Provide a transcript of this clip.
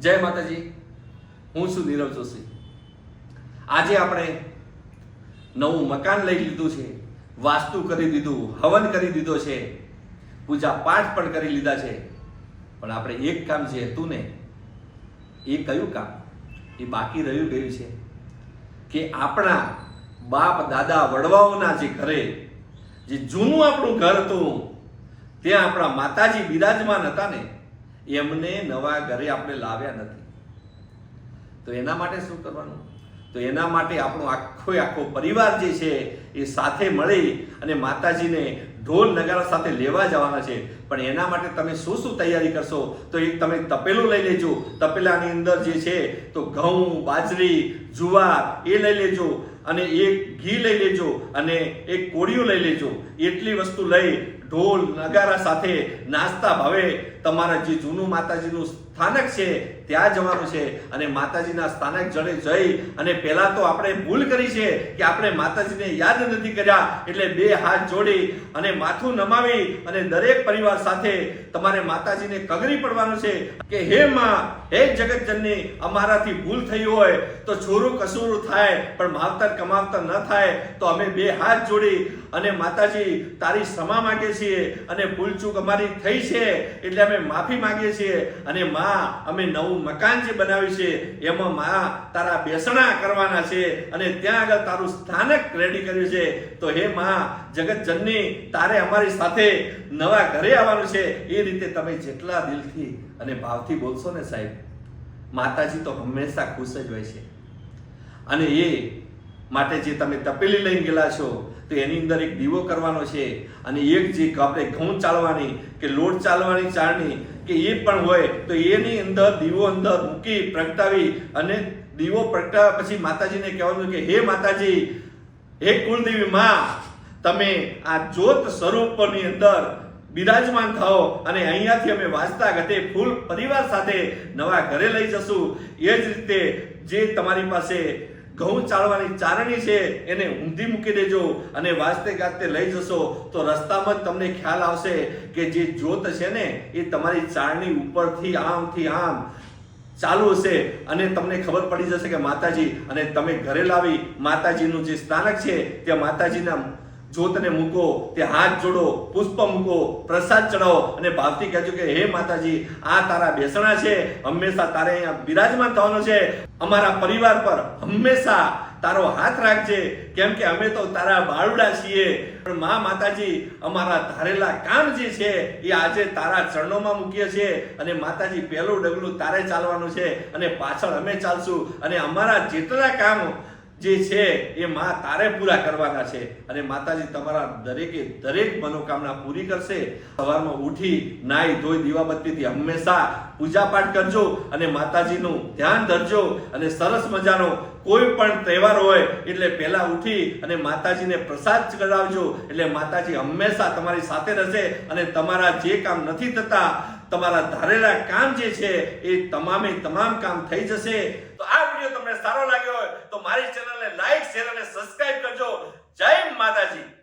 જય માતાજી. હું છું નીરવ જોશી. આજે આપણે નવું મકાન લઈ લીધું છે, વાસ્તુ કરી દીધું, હવન કરી દીધો છે, પૂજા પાઠ પણ કરી લીધા છે. પણ આપણે એક કામ જે હતું ને, એ કયું કામ? એ બાકી રહ્યું ગયું છે કે આપણા બાપ દાદા વડવાઓના જે ઘરે, જે જૂનું આપણું ઘર હતું, ત્યાં આપણા માતાજી બિરાજમાન હતા ને એમને નવા ઘરે આપણે લાવ્યા નથી. તો એના માટે શું કરવાનું? તો એના માટે આપણો આખો આખો પરિવાર જે છે એ સાથે મળી અને માતાજીને ઢોલ નગારા સાથે લેવા જવાના છે. પણ એના માટે તમે શું શું તૈયારી કરશો? તો એક તમે તપેલું લઈ લેજો. તપેલાની અંદર જે છે, તો ઘઉં, બાજરી, જુવાર, એ લઈ લેજો. અને એક ઘી લઈ લેજો અને એક કોળિયું લઈ લેજો. એટલી વસ્તુ લઈ ઢોલ નગારા સાથે નાસ્તા ભાવે તમારા જે જૂનું માતાજીનું સ્થાનક છે, ત્યાં જવાનું છે. અને માતાજીના સ્થાનક જડે જઈ અને પહેલા તો આપણે ભૂલ કરી છે કે આપણે માતાજીને યાદ નથી કર્યા. એટલે બે હાથ જોડી અને માથું નમાવી અને દરેક પરિવાર સાથે તમારે માતાજીને કગરી પડવાનું છે કે હે માં, હે જગતજનની, અમારાથી ભૂલ થઈ હોય તો છોરું કસૂર થાય, પણ માવતર કમાવતર ન થાય તો અમે બે હાથ જોડી અને માતાજી તારી ક્ષમા માંગે છીએ અને ભૂલચૂક અમારી થઈ છે એટલે અમે માફી માંગીએ છીએ અને માં, અમે નવું મકાન જે બનાવ્યું છે એમાં માં તારા બેસણા કરવાના છે અને ત્યાં આગળ તારું સ્થાનક રેડી કર્યું છે. તો હે માં જગત જનની તારે અમારી સાથે નવા ઘરે આવવાનું છે. એ રીતે તમે જેટલા દિલથી અને ભાવથી બોલશો ને સાહેબ, માતાજી તો હંમેશા ખુશ જ હોય છે. અને એ માટે જે તમે તપેલી લઈ ગયેલા છો, તો એની અંદર એક દીવો કરવાનો છે અને એક જે આપણે ઘઉં ચાલવાની કે લોટ ચાલવાની ચાળણી કે એ પણ હોય, તો એની અંદર દીવો અંદર મૂકી પ્રગટાવી અને દીવો પ્રગટાવ્યા પછી માતાજીને કહેવાનું કે, હે માતાજી, હે કુલદેવી માં તમે આ જ્યોત સ્વરૂપની અંદર બિરાજમાન થાઓ અને અહીંયાથી અમે વાંચતા ઘટે, ફૂલ પરિવાર સાથે નવા ઘરે લઈ જશું. એ જ રીતે જે તમારી પાસે ઘઉં ચાળવાની ચારણી છે, એને ઊંધી મૂકી દેજો અને વાંચતે ગાતે લઈ જશો. તો રસ્તામાં જ તમને ખ્યાલ આવશે કે જે જ્યોત છે ને, એ તમારી ચારણી ઉપરથી આમથી આમ ચાલુ હશે. અને તમને ખબર પડી જશે કે માતાજી, અને તમે ઘરે લાવી માતાજીનું જે સ્થાનક છે, ત્યાં માતાજીના જ્યોતને મૂકો, તે હાથ જોડો, પુષ્પ મૂકો, પ્રસાદ ચડાવો અને ભાવથી કહેજો કે, હે માતાજી, આ તારા બેસણા છે, હંમેશા તારે અહીંયા બિરાજમાન થવાનો છે. અમારા પરિવાર પર હંમેશા તારો હાથ રાખજે, કેમ કે અમે તો તારા બાળુડા છીએ. પણ મા માતાજી, અમારા ધારેલા કામ જે છે, એ આજે તારા ચરણોમાં મૂકીએ છીએ અને માતાજી, પહેલું ડગલું તારે ચાલવાનું છે અને પાછળ અમે ચાલશું અને અમારા જેટલા કામ જે છે એ માં તારે પૂરા કરવાના છે અને માતાજી તમારા દરેકે દરેક મનોકામના પૂરી કરશે. સવારમાં ઉઠી નાઈ ધોઈ દીવાબત્તીથી હંમેશા પૂજા પાઠ કરજો અને માતાજીનું ધ્યાન ધરજો અને સરસ મજાનો કોઈ પણ તહેવાર હોય એટલે પહેલા ઉઠી અને માતાજીને પ્રસાદ ચડાવજો. એટલે માતાજી હંમેશા તમારી સાથે રહેશે અને તમારા જે કામ નથી થતા, તમારા ધારેલા કામ જે છે એ તમામે તમામ કામ થઈ જશે. તો આ વીડિયો તમને સારો લાગ્યો હોય મારી ચેનલને લાઈક શેર અને સબસ્ક્રાઇબ કરજો. જય માતાજી.